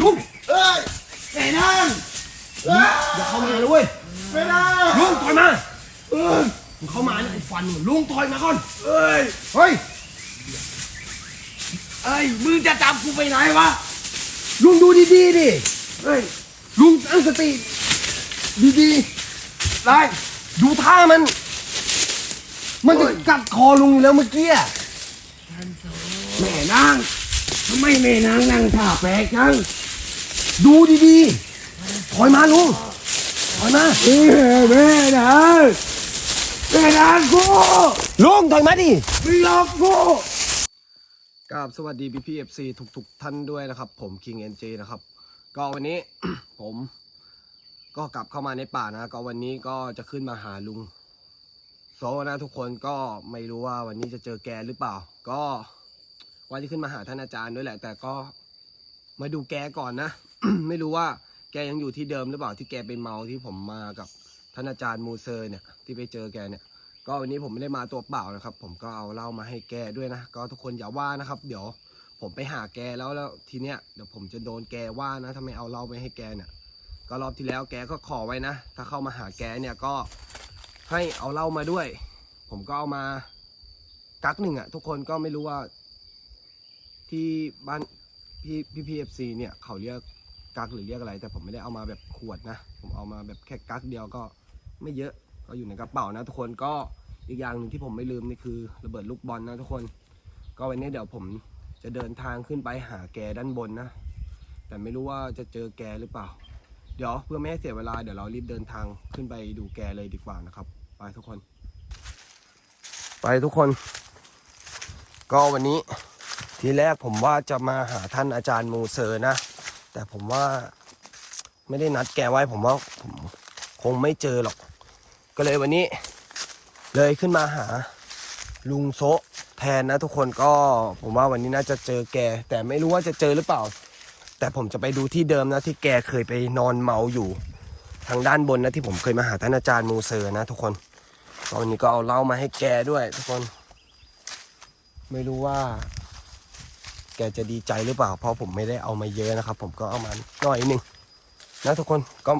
ลุงเอ้ยไอ้นางอย่าเข้ามาเลยเว้ยไม่ได้ลุงถอยมาเอ้ยมึงเข้ามาเนี่ยไอ้ฟันมึงลุงถอยมาก่อนเอ้ยเฮ้ยเอ้ยมึงจะจับกูไปไหนวะลุงดูดีๆดิเฮ้ยลุงตั้งสติดีๆได้ดูท่ามัน มันจะกัดคอลุงอยู่แล้วเมื่อกี้อะแม่นาง ทำไมแม่นางนั่งท่าแปลกจัง ดูดีๆ ถอยมาลุงถอยมาเอ้ยแม่นางแม่นางกูลุงถอยมาดิไม่หลอกกูกราบสวัสดีพี่พีเอฟซีทุกๆท่านด้วยนะครับ ผม King NJ นะครับ ก็วันนี้ ผมก็กลับเข้ามาในป่านะ ก็วันนี้ก็จะขึ้นมาหาลุงโซนะทุกคนก็ไม่รู้ว่าวันนี้จะเจอแกหรือเปล่า ก็ ว่าที่ขึ้นมาหาท่านอาจารย์ด้วยแหละ แต่ก็มาดูแกก่อนนะ ไม่รู้ว่าแกยังอยู่ที่เดิมหรือเปล่าที่แกเป็นเมาที่ผมมากับท่านอาจารย์มูเซอร์เนี่ยที่ไปเจอแกเนี่ย ก็วันนี้ผมไม่ได้มาตัวเปล่านะครับ ผมก็เอาเหล้ามาให้แกด้วยนะก็ทุกคนอย่าว่านะครับ เดี๋ยวผมไปหาแกแล้วแล้วทีเนี้ยเดี๋ยวผมจะโดนแกว่านะถ้าไม่เอาเหล้าไปให้แกเนี่ย ก็รอบที่แล้วแกก็ขอไว้นะ ถ้าเข้ามาหาแกเนี่ยก็ให้เอาเหล้ามาด้วย ผมก็เอามากักหนึ่งอะทุกคนก็ไม่รู้ว่า ที่บ้านพี่พี่พีเอฟซีเนี่ยเขาเรียกกักหรือเรียกอะไร แต่ผมไม่ได้เอามาแบบขวดนะ ผมเอามาแบบแค่กักเดียวก็ไม่เยอะก็อยู่ในกระเป๋านะทุกคนก็อีกอย่างหนึ่งที่ผมไม่ลืมนี่คือระเบิดลูกบอลนะทุกคน ก็วันนี้เดี๋ยวผมจะเดินทางขึ้นไปหาแกด้านบนนะ แต่ไม่รู้ว่าจะเจอแกหรือเปล่า เดี๋ยวเพื่อไม่ให้เสียเวลาเดี๋ยวเรารีบเดินทางขึ้นไปดูแกเลยดีกว่านะครับ ไปทุกคน ไปทุกคน ก็วันนี้ ทีแรกผมว่าจะมาหาท่านอาจารย์มูเซอร์นะ แต่ผมว่าไม่ได้นัดแกไว้ผมว่าผมคงไม่เจอหรอก ก็เลยวันนี้ เลยขึ้นมาหาลุงโซะแทนนะทุกคนก็ผมว่าวันนี้น่าจะเจอแก แต่ไม่รู้ว่าจะเจอหรือเปล่า แต่ผมจะไปดูที่เดิมนะที่แกเคยไปนอนเมาอยู่ทางด้านบนนะที่ผมเคยมาหาท่านอาจารย์มูเซอร์นะทุกคนก็วันนี้ก็เอาเหล้ามาให้แกด้วย ทุกคน ไม่รู้ว่า แกจะดีใจหรือเปล่า เพราะผมไม่ได้เอามาเยอะนะครับ ผมก็เอามาหน่อยหนึ่งนะทุกคนก็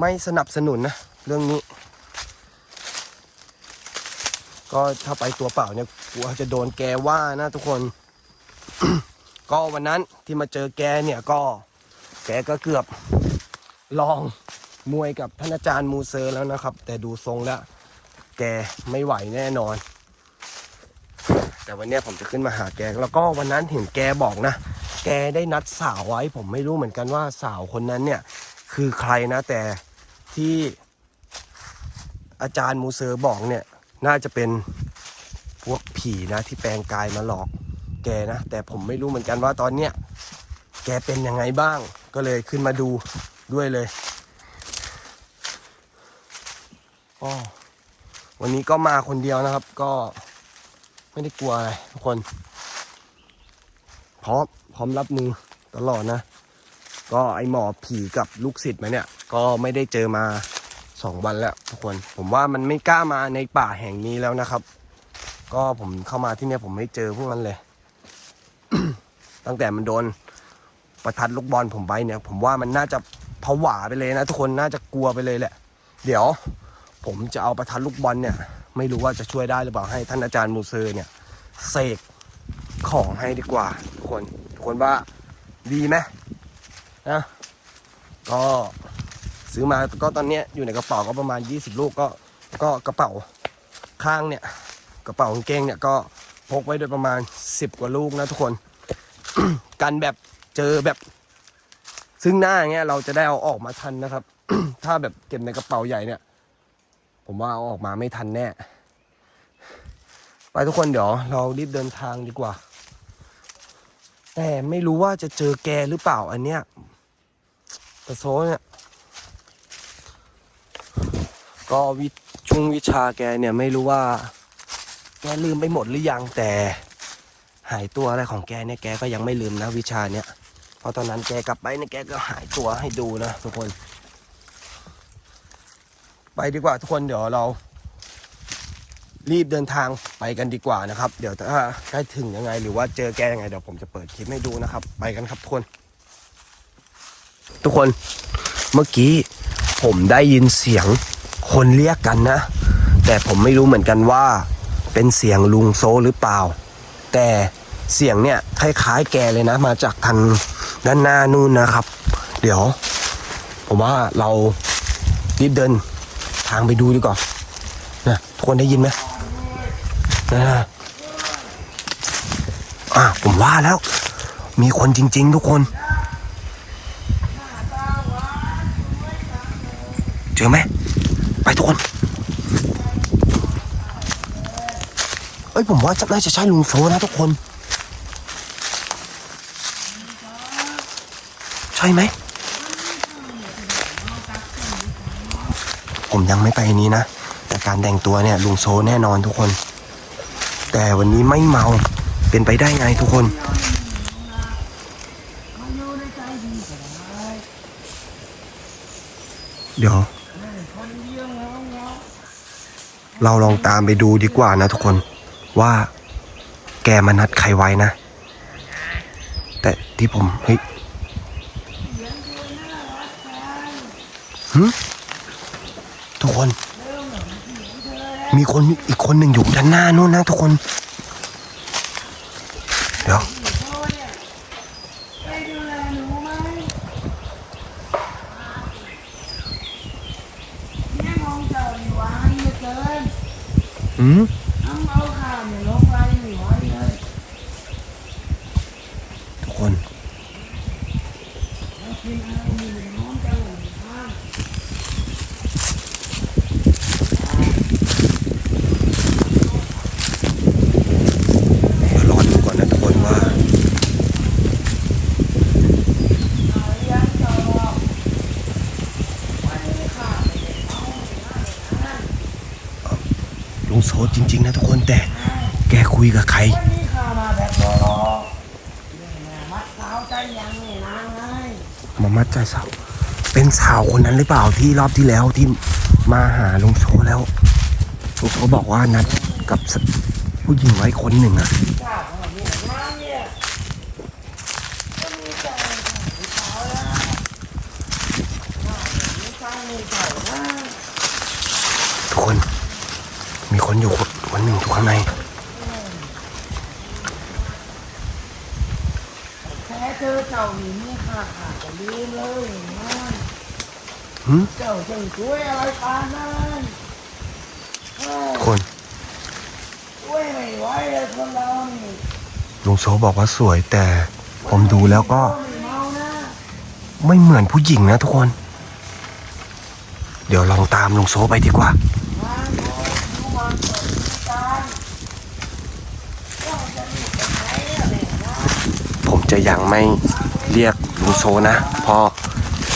ไม่สนับสนุนนะ เรื่องนี้ ก็ถ้าไปตัวเปล่าเนี่ยกลัวจะโดนแกว่านะทุกคน ก็วันนั้นที่มาเจอแกเนี่ยก็ แกก็เกือบลองมวยกับท่านอาจารย์มูเซอร์แล้วนะครับ แต่ดูทรงแล้ว แกไม่ไหวแน่นอน แต่วันนี้ผมจะขึ้นมาหาแกแล้วก็วันนั้นเห็นแกบอกนะ แกได้นัดสาวไว้ ผมไม่รู้เหมือนกันว่าสาวคนนั้นเนี่ย คือใครนะแต่ที่อาจารย์มูเซอร์บอกเนี่ย น่าจะเป็นพวกผีนะที่แปลงกายมาหลอกแกนะแต่ผมไม่รู้เหมือนกันว่าตอนเนี้ยแกเป็นยังไงบ้าง ก็เลยขึ้นมาดูด้วยเลยก็วันนี้ก็มาคนเดียวนะครับ ก็ ไม่ได้กลัวอะไรทุกคน พร้อมพร้อมรับมือตลอดนะ ก็ไอหมอผีกับลูกศิษย์มาเนี่ย ก็ไม่ได้เจอมาสองวันแล้วทุกคน ผมว่ามันไม่กล้ามาในป่าแห่งนี้แล้วนะครับ ก็ผมเข้ามาที่เนี่ยผมไม่เจอพวกมันเลย ตั้งแต่มันโดนประทัดลูกบอลผมไปเนี่ย ผมว่ามันน่าจะผวาไปเลยนะทุกคนน่าจะกลัวไปเลยแหละ เดี๋ยว ผมจะเอาประทัดลูกบอลเนี่ย ไม่รู้ว่าจะช่วยได้หรือเปล่าให้ท่านอาจารย์มูเซอร์เนี่ยเสกของให้ดีกว่าทุกคนทุกคนว่าดีไหมนะก็ซื้อมาก็ตอนนี้อยู่ในกระเป๋าก็ประมาณ 20 ลูกก็ก็กระเป๋าข้างเนี่ยกระเป๋ากางเกงเนี่ยก็พกไว้โดยประมาณ 10 กว่าลูกนะทุกคน กันแบบเจอแบบ ซึ่งหน้าเงี้ยเราจะได้เอาออกมาทันนะครับ ถ้าแบบเก็บในกระเป๋าใหญ่เนี่ย ผมว่าเอาออกมาไม่ทันแน่ ไปทุกคนเดี๋ยวเรารีบเดินทางดีกว่า แต่ไม่รู้ว่าจะเจอแกหรือเปล่าอันเนี้ยแต่โซเนี่ย ก็วิช่วงวิชาแกเนี่ยไม่รู้ว่า แกลืมไปหมดหรือยังแต่หายตัวอะไรของแกเนี่ยแกก็ยังไม่ลืมนะวิชาเนี้ยเพราะตอนนั้นแกกลับไปเนี่ยแกก็หายตัวให้ดูนะทุกคน ไปดีกว่าทุกคนเดี๋ยวเรา รีบเดินทางไปกันดีกว่านะครับ เดี๋ยวถ้าใกล้ถึงยังไง หรือว่าเจอแกยังไงเดี๋ยวผมจะเปิดคลิปให้ดูนะครับ ไปกันครับทุกคน ทุกคนเมื่อกี้ผมได้ยินเสียงคนเรียกกันนะ แต่ผมไม่รู้เหมือนกันว่า เป็นเสียงลุงโซหรือเปล่า แต่เสียงเนี่ยคล้ายๆแกเลยนะ มาจากทางด้านหน้านู่นนะครับ เดี๋ยว ผมว่าเรารีบเดิน ทางไปดูดีกว่านะทุกคนได้ยินไหมนะอะผมว่าแล้ว มีคนจริง ๆ ทุกคน เจอไหมไปทุกคนเอ้ยผมว่าจะน่าจะใช่ลุงโซนะทุกคน ใช่ไหม ผมยังไม่ไปนี้นะ แต่การแต่งตัวเนี่ยลุงโซแน่นอนทุกคน แต่วันนี้ไม่เมาเป็นไปได้ไงทุกคนเดี๋ยว เราลองตามไปดูดีกว่านะทุกคนว่าแกมานัดใครไว้นะ แต่ที่ผม เฮ้ยหึทุก คน มีคนอีกคนหนึ่งอยู่ด้านหน้านู้นนะทุกคน เดี๋ยวแม่มองเจ้าอยู่ไว้เหลือเกินอืม ทำเอาข้าวเนี่ยลงไว้อยู่ไว้เลย ทุกคน แล้วกินอะไรอยู่น้องเจ้าอยู่ข้าง เดี๋ยวรอดูก่อนนะทุกคนว่า เลี้ยงเจ้าบอกวันนี้ข้าไม่ได้เอาไม่ได้นะ ลุงโซจริง ๆ นะทุกคนแต่แกคุยกับใคร วันนี้ข้ามาแบบรอรอนี่แม่มัดสาวใจยังไม่นางไง มามัดใจสาว เป็นสาวคนนั้นหรือเปล่าที่รอบที่แล้วที่มาหาลุงโซแล้วลุงโซบอกว่านัดกับผู้หญิงไว้คนหนึ่งอะทุกคน มีคนอยู่คนหนึ่งอยู่ข้างในแค่เจอเจ้าหนีนี่ค่ะค่ะจะลืมเลยนะหืม เจ้าจะช่วยอะไรปานนั้นเอ้ยทุกคนช่วยไม่ไหวเลยคนเรานี่ลุงโซบอกว่าสวยแต่ผมดูแล้วก็ ไม่เมานะไม่เหมือนผู้หญิงนะทุกคน เดี๋ยวลองตามลุงโซไปดีกว่างานโดยดูมันเปิดการเจ้าจะรีบไปไหนอะเนี่ยนะผมจะยังไม่เรียกลุงโซนะเพราะ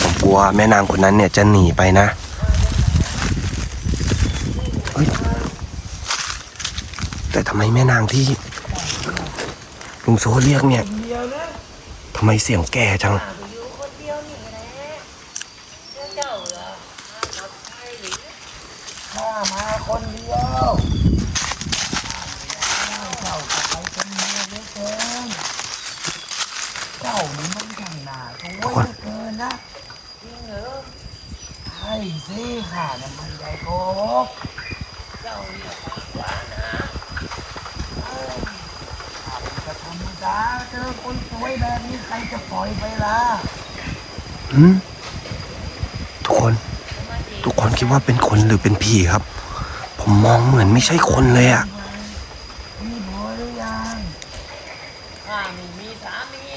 ผมกลัวแม่นางคนนั้นเนี่ยจะหนีไปนะเฮ้ยแต่ทำไมแม่นางที่ลุงโซเรียกเนี่ยทำไมเสียงแก่จัง อยู่คนเดียวนี่แหละเจ้าเหรอข้ามาคนเดียวเจ้าจะไปคนเดียวเหลือเกินเจ้านี่มันช่างหนาสวยเหลือเกินนะจริงเหรอใช่สิข้าน่ะมันใหญ่โกหกเจ้าเนี่ยปากหวานนะเอ้ยข้าเป็นกระธรรมดาเจอคนสวยแบบนี้ใครจะปล่อยไปล่ะ หืมทุกคน ทุกคนคิดว่าเป็นคนหรือเป็นผีครับ ผมมองเหมือนไม่ใช่คนเลยอะมีผัวหรือยังข้าไม่มีสามี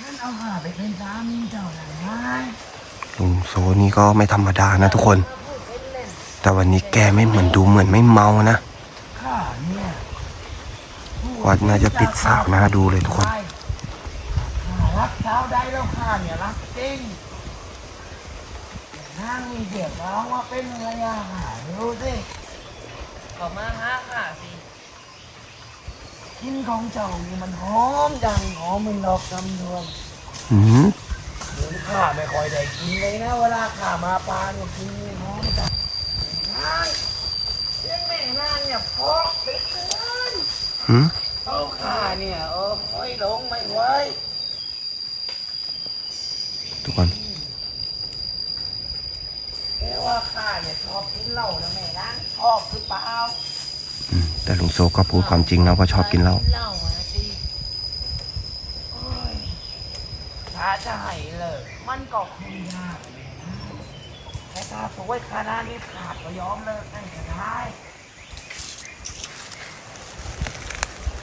ท่านเอาข้าไปเป็นสามีเจ้าหน่อยไหมลุงโซนี่ก็ไม่ธรรมดานะทุกคน แต่วันนี้แกไม่เหมือนดูเหมือนไม่เมานะว่าน่าจะติดสาวหน้าดูเลยทุกคน ใดแล้วข้าเนี่ยรักจริงแต่นางมีเดียกร้องว่าเป็นอะไรอะข้าดูสิก็มาหาข้าสิกินของเจ้านี่มันหอมจังหอมเหมันดอกกำดวงหืมหรือข้าไม่ค่อยได้กินเลยนะเวลาข้ามาปลาเนี่ยกินนี่หอมจังนางเสียงแม่นั่นเนี่ยพอกไปเกินหืมเอาข้าเนี่ยเออค่อยลงไม่ไหว ทุกคน แค่ว่าข้าเนี่ยชอบกินเหล้านะแม่นะชอบหรือเปล่าอืมแต่ลุงโซก็พูดความจริงนะว่าชอบกินเหล้าเหล้าอะสิโอ้ยถ้าจะให้เลยมันก็คงยากแม่นะแต่ถ้าสวยขนาดนี้ขาดก็ยอมเลิกให้ก็ได้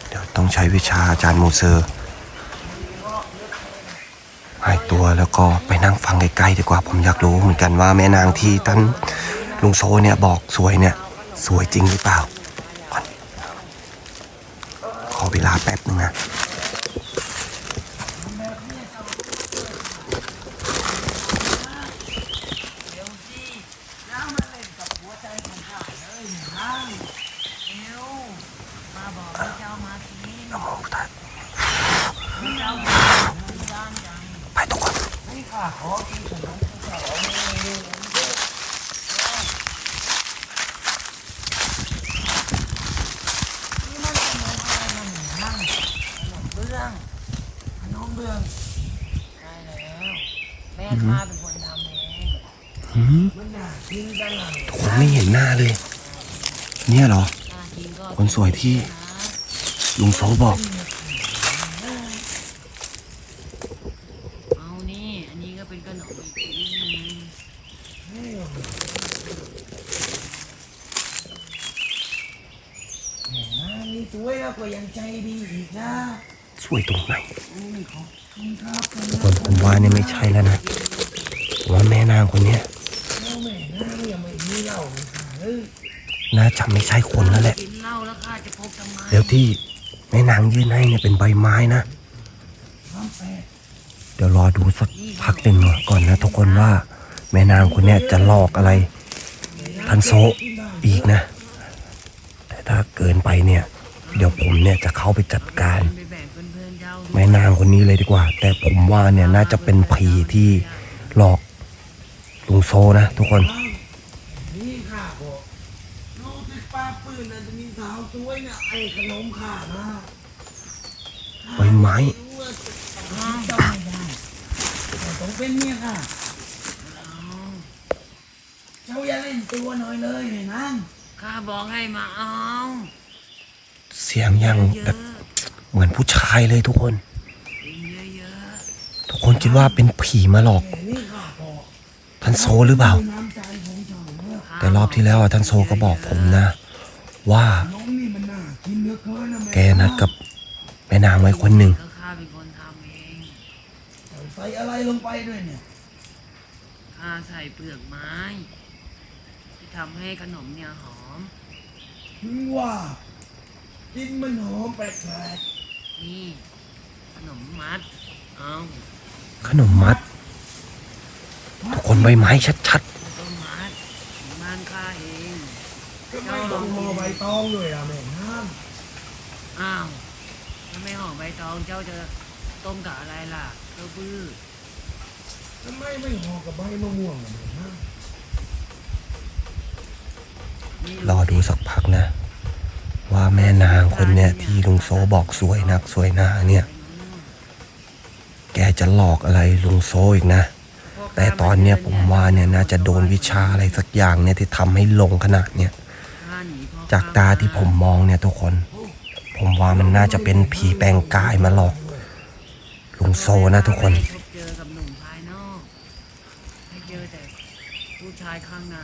เดี๋ยวต้องใช้วิชาอาจารย์มูเซอร์หายตัวแล้วก็ไปนั่งฟังใกล้ๆดีกว่าผมอยากรู้เหมือนกันว่าแม่นางที่ท่านลุงโซเนี่ยบอกสวยเนี่ย สวยจริงหรือเปล่า ขอเวลาแป๊บนึงนะ เดี๋ยวสิ แล้วมาเล่นกับหัวใจของข้าเลยเนี่ยนะ เดี๋ยวมาบอกให้เจ้ามาที นะโมพุทธะ ให้เจ้ามาเดินด้านยัง ไปทุกคน ให้ข้าขอกินขนมภูเขาเมนูเด็ดนี่มันขนมอะไรมันเนี่ยนะ ขนมเบื้อง ขนมเบื้อง ใช่แล้วแม่ข้าเป็นคนทำเอง หืม มันน่ากินจังเลย ทุกคนไม่เห็นหน้าเลย เนี่ยเหรอ น่ากิน ก็คนสวยที่นะลุงโซบอก เอานี่ อันนี้ก็เป็นขนมอีกชนิดหนึงแหมนี่สวยแล้วก็ยังใจดีอีกนะสวยตรงไหนอุ้ยขอบคุณครับคุณทุกคนผมว่าเนี่ยไม่ใช่แล้วนะผมว่าแม่นางคนเนี้ยแม่แม่นะยังไม่มีเหล้าเลยค่ะเอ้ยน่าจะไม่ใช่คนแล้วแหละ กินเหล้าแล้วข้าจะพบทำไม แล้วที่แม่นางยื่นให้เนี่ยเป็นใบไม้นะ เดี๋ยวรอดูสักพักหนึ่งก่อนนะทุกคนว่า แม่นางคนเนี้ยจะหลอกอะไร ทันโซอีกนะ แต่ถ้าเกินไปเนี่ย เดี๋ยวผมเนี่ยจะเข้าไปจัดการ แม่นางคนนี้เลยดีกว่า แต่ผมว่าเนี่ยน่าจะเป็นผีที่หลอกลุงโซนะทุกคนค่ะบอกรู้สึก ป้าปืนน่ะจะมีสาวสวยเนี่ยไอ้ขนมขาดนะใบไม้รู้ว่าจะทำไม่ได้แต่ต้องเป็นเนี่ยค่ะเจ้าอย่าเล่นตัวหน่อยเลยเนี่ยนั่งข้าบอกให้มาเอาเสียงยังเยแบอะบเหมือนผู้ชายเลยทุกคนๆกินเยอะทุกคนคิดว่าเป็นผีมาหลอกแต่นี่ค่ะบอกท่านโซหรือเปล่า น้ำใจของเจ้าเนี่ยๆแต่รอบที่แล้วอะท่านโซก็บอกผมนะ ว่าน้องนี่มันน่ากินเหลือเกินนะแม่แกนัดกับแม่นางไว้คนหนึ่ง ก็ข้าเป็นคนทำเอง ใส่อะไรลงไปด้วยเนี่ย ข้าใส่เปลือกไม้ ที่ทำให้ขนมเนี่ยหอม ถึงว่ากินมันหอมแปลกนี่ ขนมมัด เอาขนมมัดทุกคนใบไม้ชัดต้นมัดของบ้านข้าเองๆ ก็ไม่ต้องมอใบตองเลยอะแม่น้อ้าวถ้าไม่ห่อใบตองเจ้าจะต้มกับอะไรล่ะเจ้าบื้อำทำไมไม่ห่อกับใบมะม่วงอะแม่น้ไม่ๆรอดูสักพักนะ ว่าแม่นางคนเนี้ยที่ลุงโซบอกสวยนักสวยหนาเนี่ย แกจะหลอกอะไรลุงโซอีกนะ แต่ตอนเนี้ยผมว่าเนี่ยน่าจะโดนวิชาอะไรสักอย่างเนี่ยที่ทำให้ลงขนาดเนี่ยข้าหนีพ่อ จากตาที่ผมมองเนี่ยทุกคน ผมว่ามันน่าจะเป็นผีแปลงกายมาหลอกลุงโซนะทุกคนไม่ได้พบเจอกับหนุ่มภายนอกให้เจอแต่ผู้ชายข้างใน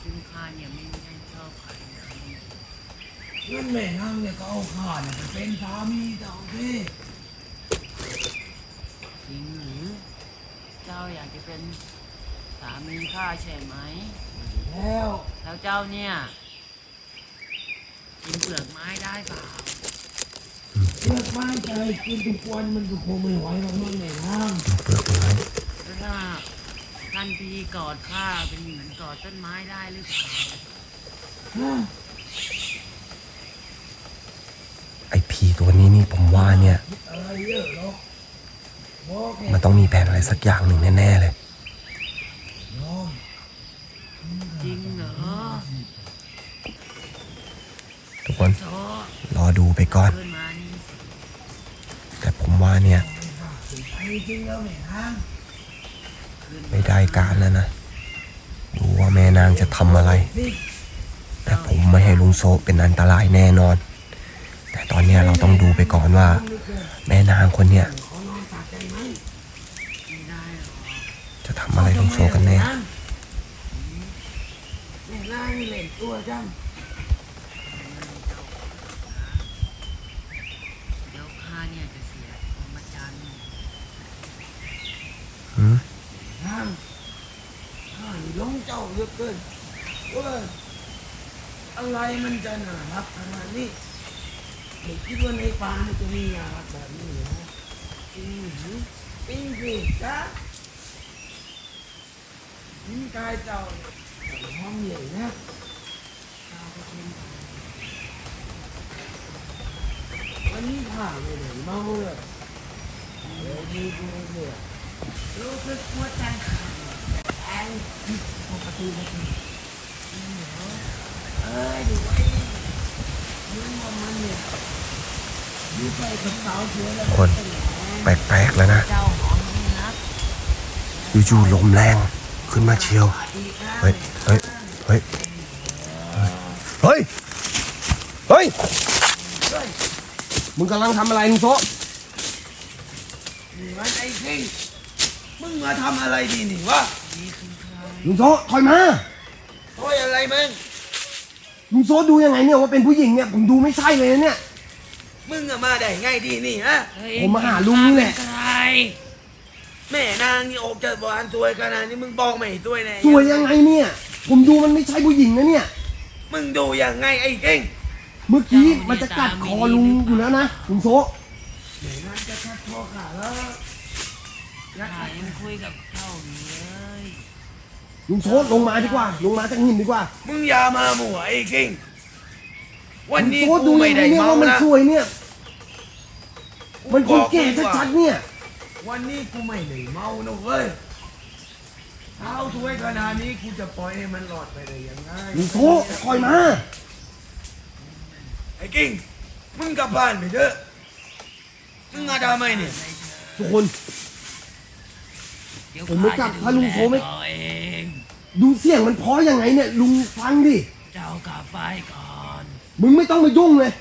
ซึ่งข้าเนี่ยไม่ได้ชอบใครนะำนั่นแม่น้ำเนี่ยก็เอาข้าเนี่ยไปเป็นสามีเจ้าสิจริงหรือเจ้าอยากจะเป็นสามีข้าใช่ไหมแล้ว แล้วเจ้าเนี่ย กินเปลือกไม้ได้เปล่าเลือกไม้ใจกินทุกวันมันก็คงไม่ไหวหรอกนั่นแม่น้เปลือกไม้แล้วถ้าท่านพี่กอดข้าเป็นเหมือนกอดต้นไม้ได้หรือเปล่าำฮะไอ้ผีตัวนี้นี่ผมว่าเนี่ยคิดอะไรเยอะหรอกบอกแค่มันต้องมีแผนอะไรสักอย่างหนึ่งแน่ ๆ เลย ยอม จริงเหรอ คน รอดูไปก่อน แต่ผมว่าเนี่ย ไม่ได้การแล้วนะดูว่าแม่นางจะทำอะไร แต่ผมไม่ให้ลุงโซเป็นอันตรายแน่นอน แต่ตอนนี้เราต้องดูไปก่อนว่า แม่นางคนเนี้ยจะทำอะไรลุงโซกันแน่ แม่นางเล่นตัวจัง เดี๋ยวข้าเนี่ยจะเสียพรหมจรรย์ หืม นางข้านี่ หลงเจ้าเหลือเกินว้ยอะไรมันจะน่ารักขนาดนี้ไม่คิดว่าในป่ามันจะมีน่ารักแบบนี้เลยนะจริงหรือจริงสิจ้าหินกายเจ้าเนี่ยหอมใหญ่นะตาไปกินวันนี้ข้าไม่ได้เมาเลยเดี๋ยวดูดูเนี่ยรู้สึกหัวใจขาด คนแปลกๆแล้วนะอยู่ๆลมแรงขึ้นมาเชียว เฮ้ย เฮ้ย เฮ้ย เฮ้ย เฮ้ย มึงกำลังทำอะไรลุงโซนี่มันไอ้คิงมึงมาทำอะไรดีนี่วะนี่คื ลุงโซถอยมาโอ้ยอะไรมึง ลุงโซดูยังไงเนี่ยว่าเป็นผู้หญิงเนี่ยผมดูไม่ใช่เลยนะเนี่ย มึงอะมาได้ไงดีนี่ฮะเฮ้ยผมมาหาลุงนี่แหละข้าเป็นใครแม่นางนี่ออกจากบ้านสวยขนาดนี้มึงบอกไม่สวยแน่สวยยังไงเนี่ย ผมดูมันไม่ใช่ผู้หญิงนะเนี่ย มึงดูยังไงไอ้คิงเมื่อกี้มันจะกัดคอลุงอยู่แล้วนะลุงโซแม่นางจะทักคอขาแล้วข้ายังคุยกับเจ้าอยู่เลย ลุงโซลงมาดีกว่า ลงมาจากหินดีกว่ามึงอย่ามาหมั่วไอ้คิงวันนี้ลุงโซกูดูไม่ยังไงได้เนี่ยเมาว่ามันนะสวยเนี่ย มันคนแก่ชัดๆเนี่ย วันนี้กูไม่ได้เมานะเว้ยเท้าสวยขนาดนี้กูจะปล่อยให้มันหลอดไปได้ยังไงลุงโซคอยมา ไอ้คิงมึงกลับบ้านไปเถอะมึงมาทำไมเนี่ยทุกคนเดี๋ยวผมไม่กลับข้ถ้าลุงโทรไม่จะดูแลเอง ดูเสียงมันเพราะยังไงเนี่ยลุงฟังดิ เจ้ากลับไปก่อน มึงไม่ต้องมายุ่งเลย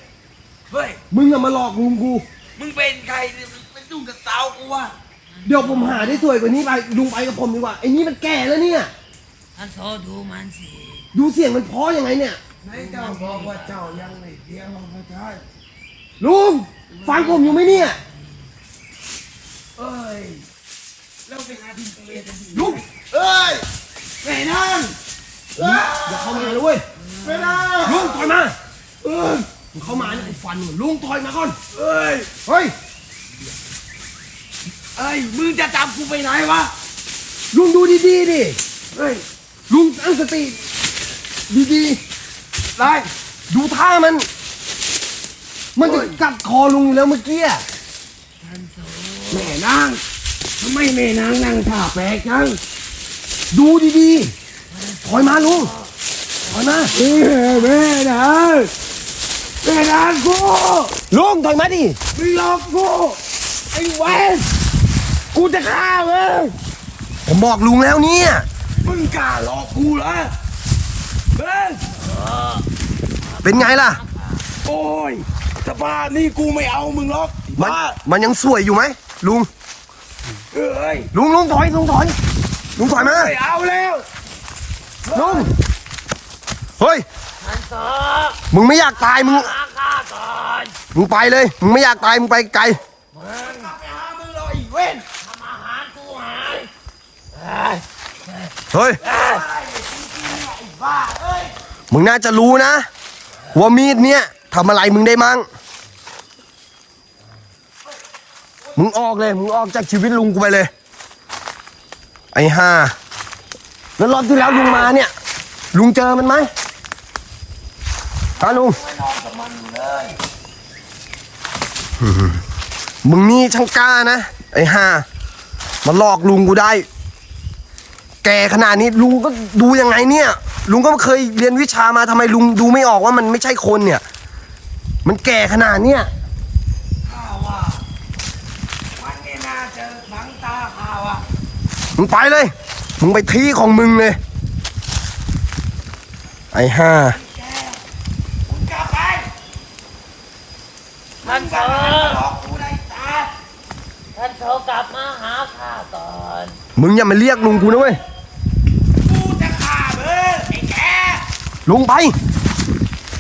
เฮ้ย มึงอะมาหลอกลุงกู มึงเป็นใครเนี่ยมึงเป็นลูกกับสาวกูวะเดี๋ยวผมหาได้สวยกว่านี้ไปลุงไปกับผมดีกว่าไอ้นี่มันแก่แล้วเนี่ย ท่านโซดูมันสิดูเสียงมันเพราะยังไงเนี่ย ไหนเจ้าบอกว่าเจ้ายังไม่เที่ยงพระเจ้าลุงฟังผมอยู่ไหมเนี่ย เอ้ย แล้วเป็นอาทิตย์เอกันดีลุงเอ้ย แม่นางเอ้ยอย่าเข้ามาเลยเว้ยแม่นางลุงถอยมาเอ้ยมึงเข้ามาเนี่ยกูฟันมึงลุงถอยมาก่อนเอ้ยเฮ้ยเอ้ยมึงจะจับกูไปไหนวะลุงดูดีๆดิเฮ้ยลุงตั้งสติดีๆไล่ดูท่ามัน มันจะกัดคอลุงอยู่แล้วเมื่อกี้อะท่านโซแม่นางทำไมแม่นางนั่งท่าแปลกจัง ดูดีๆ ถอยมาลุง ถอยมาเอ้ยแม่นางแม่นางกูลุงถอยมาดิมึงหลอกกูไอ้เวนกูจะฆ่ามึงผมบอกลุงแล้วเนี่ย มึงกล้าหลอกกูเหรอเฮ้ยเป็นไงล่ะ โอ้ยสภาพนี่กูไม่เอามึงหรอกมันบ้ามันยังสวยอยู่ไหมลุง เอ้ย ลุงลุงถอยลุงถอย ลุงถอยมาไม่เอาแล้วลุงเฮ้ยท่านโซมึงไม่อยากตายมึงหาข้าก่อนมึงไปเลย มึงไม่อยากตายมึงไปไกลมึงกลับไปหามึงเลยไอ้เว้นทำอาหารกูหายเฮ้ยบ้าเอ้ยมึงน่าจะรู้นะ ว่ามีดเนี้ยทำอะไรมึงได้มั่งมึงออกเลย มึงออกจากชีวิตลุงกูไปเลย ไอ้ห่าแล้วรอบที่แล้วลุงมาเนี่ย ลุงเจอมันไหมฮะลุงไม่นอนกับมันอยู่เลยมึงนี่ช่างกล้านะ ไอ้ห่ามาหลอกลุงกูได้ แกขนาดนี้ลุงก็ดูยังไงเนี่ย ลุงก็เคยเรียนวิชามาทำไมลุงดูไม่ออกว่ามันไม่ใช่คนเนี่ย มันแก่ขนาดเนี้ย ข้าว่ามันไม่น่าเจอหนังตาข้าว่ะ มึงไปเลย มึงไปที่ของมึงเลย ไอ้ห้าแกมึงกลับไปท่านมึงโทกลับมาหลอกกูได้ตาท่านโทรกลับมาหาข้าก่อน มึงอย่ามาเรียกลุงกูนะเว้ย กูจะฆ่ามึงไอ้แกลุงไป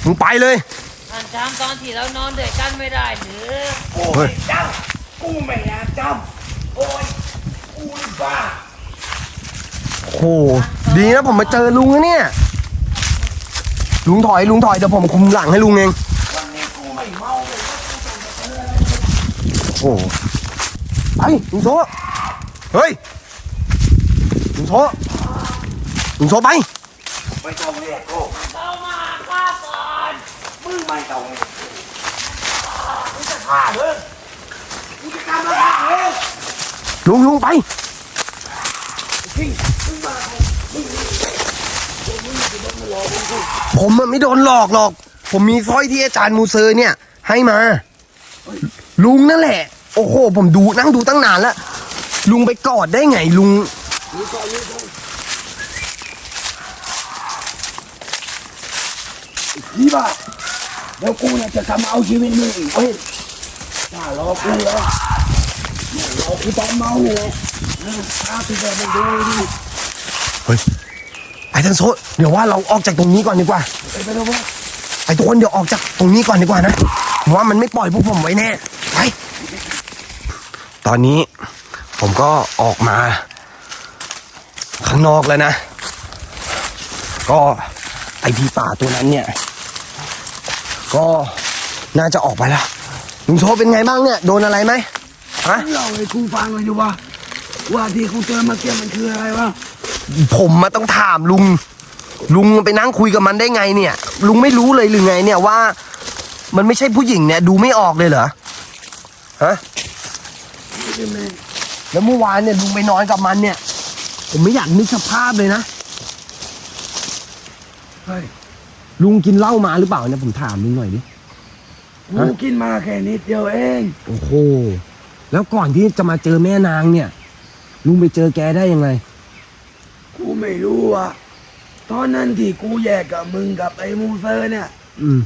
มึงไปเลยท่านจำตอนที่เรานอนด้วยกันไม่ได้หรือกูไม่จำกูไม่อยากจำโอ้ยกูนี่บ้า โอ้โห ดีนะผมมาเจอลุงนะเนี่ย ลุงถอยลุงถอยเดี๋ยวผมคุมหลังให้ลุงเองวันนี้กูไม่เมาเลยว่ากูจะมาเจออะไรโอ้โหไปลุงโซเฮ้ย ลุงโซลุงโซไป ไม่ต้องเรียกกูเข้ามาหาข้าก่อนมึงไม่ต้องเรียกกูกูจะฆ่ามึงกูจะทำอะไรมึงลุงลุงไป ผมมันไม่โดนหลอกหรอก ผมมีสร้อยที่อาจารย์มูเซอร์เนี่ย ให้มา ลุงนั่นแหละ โอ้โห ผมดูนั่งดูตั้งนานแล้ว ลุงไปกอดได้ไงลุงพี่บ้าเดี๋ยวกูเนี่ยจะทำเอาชีวิตมึงอีกเว้ยถ้ารอกูแล้วเนี่ยรอกูตอนเมาเนี่ยแหละนะถ้าพี่ บมึงดูดิไอ้ทันโซเดี๋ยวว่าเราออกจากตรงนี้ก่อนดีกว่าไปไปแล้วไอ้ทุกคนเดี๋ยวออกจากตรงนี้ก่อนดีกว่านะผมว่ามันไม่ปล่อยพวกผมไว้แน่ไปตอนนี้ผมก็ออกมา ข้างนอกแล้วนะ ก็ไอที่ป่าตัวนั้นเนี่ย ก็น่าจะออกไปแล้วลุงโชเป็นไงบ้างเนี่ยโดนอะไรไหมฮะเล่าให้กูฟังเลยดีว่าว่าที่กูเจอเมื่อกี้มันคืออะไรวะ ผมมาต้องถามลุง ลุงไปนั่งคุยกับมันได้ไงเนี่ย ลุงไม่รู้เลยหรือไงเนี่ยว่า มันไม่ใช่ผู้หญิงเนี่ย ดูไม่ออกเลยเหรอฮะนี่คือแม่งแล้วเมื่อวานเนี่ยลุงไปนอนกับมันเนี่ย ผมไม่อยากนึกสภาพเลยนะเฮ้ยลุงกินเหล้ามาหรือเปล่าเนี่ยผมถามลุงหน่อยดิกูกินมาแค่นิดเดียวเองโอ้โหแล้วก่อนที่จะมาเจอแม่นางเนี่ย ลุงไปเจอแกได้ยังไงกู ไม่รู้อะตอนนั้นที่กูแยกกับมึงกับไอ้มูเซอร์เนี่ย อืม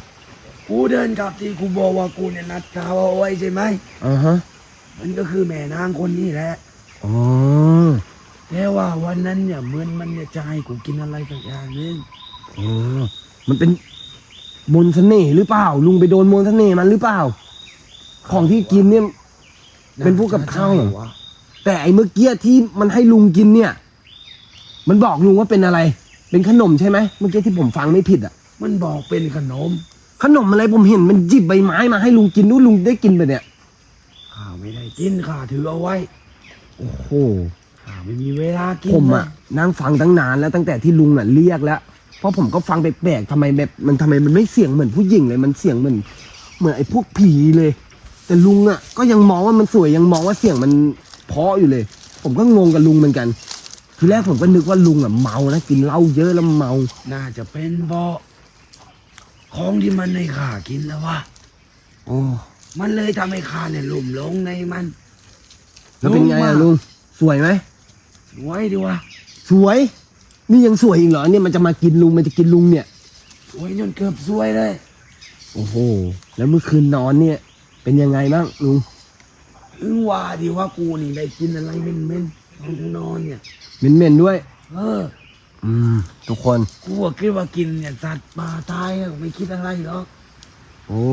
กูเดินกลับที่กูบอกว่ากูเนี่ยนัดเขาเอาไว้ใช่ไหมอ่าฮะมันก็คือแม่นางคนนี้แหละอ๋อแต่ว่าวันนั้นเนี่ยเหมือนมันเนี่ยจะให้กูกินอะไรสักอย่างนึงอ๋อมันเป็นมนต์เสน่ห์หรือเปล่า ลุงไปโดนมนต์เสน่ห์มันหรือเปล่า ของที่กินเนี่ย เป็นพวกกับข้าวเหรอวะแต่ไอ้เมื่อกี้ที่มันให้ลุงกินเนี่ย มันบอกลุงว่าเป็นอะไร เป็นขนมใช่ไหมเมื่อกี้ที่ผมฟังไม่ผิดอะ มันบอกเป็นขนม ขนมอะไรผมเห็นมันหยิบใบไม้มาให้ลุงกินนู้นลุงได้กินไปเนี่ย ข้าไม่ได้กินข้าถือเอาไว้โอ้โห ข้าไม่มีเวลากินผมอะนั่งฟังตั้งนานแล้วตั้งแต่ที่ลุงน่ะเรียกแล้ว เพราะผมก็ฟังแปลกๆทำไมแบบมันทำไมมันไม่เสียงเหมือนผู้หญิงเลย มันเสียงเหมือนเหมือนไอ้พวกผีเลย แต่ลุงอะก็ยังมองว่ามันสวยยังมองว่าเสียงมันเพราะอยู่เลย ผมก็งงกับลุงเหมือนกัน ทีแรกผมก็นึกว่าลุงอะเมานะกินเหล้าเยอะแล้วเมา น่าจะเป็นเพราะของที่มันในข้ากินแล้ววะโอ้มันเลยทำให้ข้าเนี่ยหลุ่มหลงในมันแล้วเป็นไงอะลุงสวยไหมสวยดีวะสวย นี่ยังสวยอีกเหรอเนี่ยมันจะมากินลุงมันจะกินลุงเนี่ย สวยจนเกือบสวยเลย โอ้โหแล้วเมื่อคืนนอนเนี่ย เป็นยังไงบ้างลุงถึงว่าดีว่ากูนี่ได้กินอะไรเม่นๆตอนกูนอนเนี่ย เหม็นๆด้วย เออ อืม ทุกคน กูก็คิดว่ากินเนี่ยสัตว์ป่าตายอะไม่คิดอะไรหรอกโอ้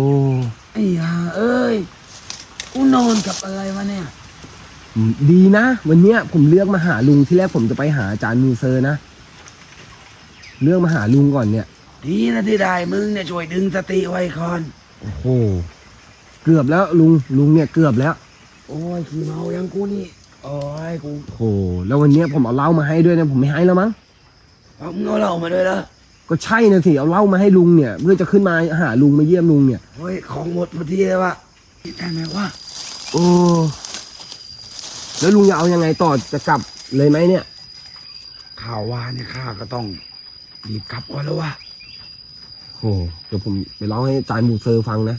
ไอ้ห่าเอ้ย กูนอนกับอะไรวะเนี่ยอืมดีนะ วันเนี้ยผมเลือกมาหาลุงที่แรกผมจะไปหาอาจารย์มูเซอร์นะ เลือกมาหาลุงก่อนเนี่ย ดีนะที่ได้มึงเนี่ยช่วยดึงสติไว้ก่อน โอ้โห เกือบแล้วลุง ลุงเนี่ยเกือบแล้ว โอ้ยขี้เมายังกูนี่ โอ้ยกูโอ้โหแล้ววันเนี้ยผมเอาเหล้ามาให้ด้วยนะผมไม่ให้แล้วมั้งเอามึงเอาเหล้ามาด้วยเหรอก็ใช่นะสิเอาเหล้ามาให้ลุงเนี่ย เพื่อจะขึ้นมาหาลุงมาเยี่ยมลุงเนี่ยเฮ้ยของหมดพอดีเลยวะได้ไหมวะโอ้แล้วลุงจะเอายังไงต่อจะกลับเลยไหมเนี่ย ข่าวว่าเนี่ยข้าก็ต้องรีบกลับก่อนแล้ววะโอ้เดี๋ยวผมไปเล่าให้อาจารย์มูเซอร์ฟังนะ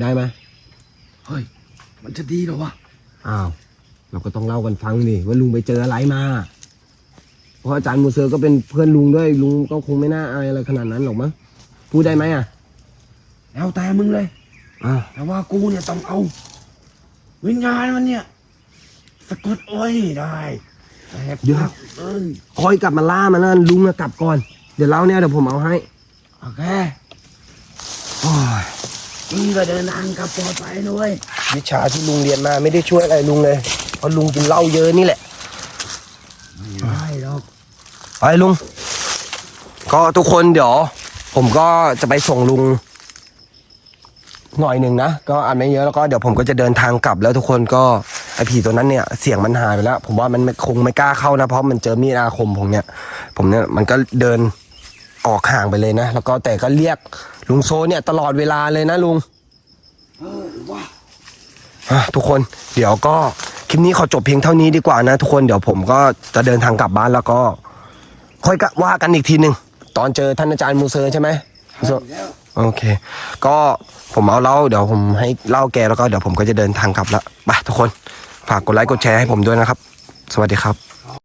ได้ไหมเฮ้ย มันจะดีเหรอวะอ้าว เราก็ต้องเล่ากันฟังดิว่าลุงไปเจออะไรมา เพราะอาจารย์มูเซอร์ก็เป็นเพื่อนลุงด้วยลุงก็คงไม่น่าอายอะไรขนาดนั้นหรอกมั้งพูดได้ไหมอะแล้วแต่มึงเลยอ้าวแต่ว่ากูเนี่ยต้องเอา วิญญาณมันเนี่ยสะกดอ้อยได้แต่เดี๋ยวเอ้ยคอยกลับมาล่ามันนะลุงอะกลับก่อน เดี๋ยวเล่าเนี่ยเดี๋ยวผมเอาให้โอเคโอ้ยมึงก็เดินทางกลับปลอดภัยนะเว้ยวิชาที่ลุงเรียนมาไม่ได้ช่วยอะไรลุงเลย เพราะลุงกินเหล้าเยอะนี่แหละไม่ได้หรอกไปลุง ก็ทุกคนเดี๋ยว ผมก็จะไปส่งลุง หน่อยหนึ่งนะ ก็อ่านไม่เยอะแล้วก็เดี๋ยวผมก็จะเดินทางกลับแล้วทุกคนก็ไอผีตัวนั้นเนี่ยเสียงมันหายไปแล้ว ผมว่ามันไม่คงไม่กล้าเข้านะเพราะมันเจอมีดอาคมผมเนี่ย ผมเนี่ยมันก็เดินออกห่างไปเลยนะ แล้วก็แต่ก็เรียกลุงโซเนี่ยตลอดเวลาเลยนะลุง เออว่าอะ ทุกคนเดี๋ยวก็คลิปนี้ขอจบเพียงเท่านี้ดีกว่านะ ทุกคนเดี๋ยวผมก็จะเดินทางกลับบ้านแล้วก็ ค่อยกะว่ากันอีกทีหนึ่งตอนเจอท่านอาจารย์มูเซอร์ใช่ไหมมูเซอร์แล้วโอเค ก็ผมเอาเหล้าเดี๋ยวผมให้เหล้าแกแล้วก็เดี๋ยวผมก็จะเดินทางกลับแล้วไปทุกคน ฝากกดไลค์กดแชร์ให้ผมด้วยนะครับ สวัสดีครับ